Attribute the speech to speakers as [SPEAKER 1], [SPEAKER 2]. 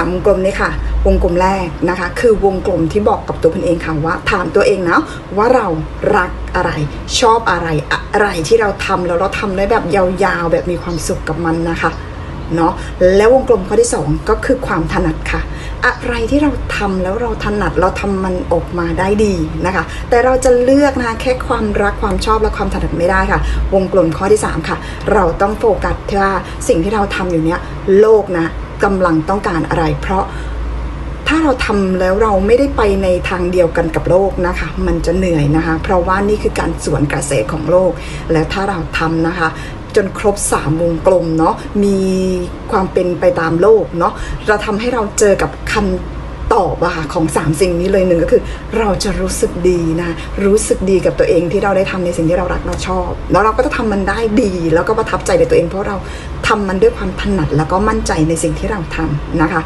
[SPEAKER 1] ามวงกลมนี้ค่ะ วงกลมแรกนะคะ คือวงกลมที่บอกกับตัวเพนเองค่ะว่าถามตัวเองนะว่าเรารักอะไร ชอบอะไรอะไรที่เราทำแล้วเราทำได้แบบยาวๆ แบบมีความสุขกับมันนะคะเนาะแล้ววงกลมข้อที่สองก็คือความถนัดค่ะ อะไรที่เราทำแล้วเราถนัดเราทำมันออกมาได้ดีนะคะ แต่เราจะเลือกนะคะแค่ความรักความชอบและความถนัดไม่ได้ค่ะ วงกลมข้อที่สามค่ะ เราต้องโฟกัสที่ว่าสิ่งที่เราทำอยู่เนี้ยโลกนะ กำลังต้องการอะไร เพราะถ้าเราทำแล้วเราไม่ได้ไปในทางเดียวกันกับโลกนะคะ มันจะเหนื่อยนะคะ เพราะว่านี่คือการสวนกระแสของโลก และถ้าเราทำนะคะ จนครบสามวงกลมเนาะมีความเป็นไปตามโลกเนาะเราทำให้เราเจอกับคำต อบอะค่ะของสามสิ่งนี้เลยหนึ่งก็คือ เราจะรู้สึกดีนะ รู้สึกดีกับตัวเองที่เราได้ทำในสิ่งที่เรารักเราชอบ แล้วเราก็จะทำมันได้ดี แล้วก็ประทับใจในตัวเองเพราะเราทำมันด้วยความถนัดแล้วก็มั่นใจในสิ่งที่เราทำนะคะ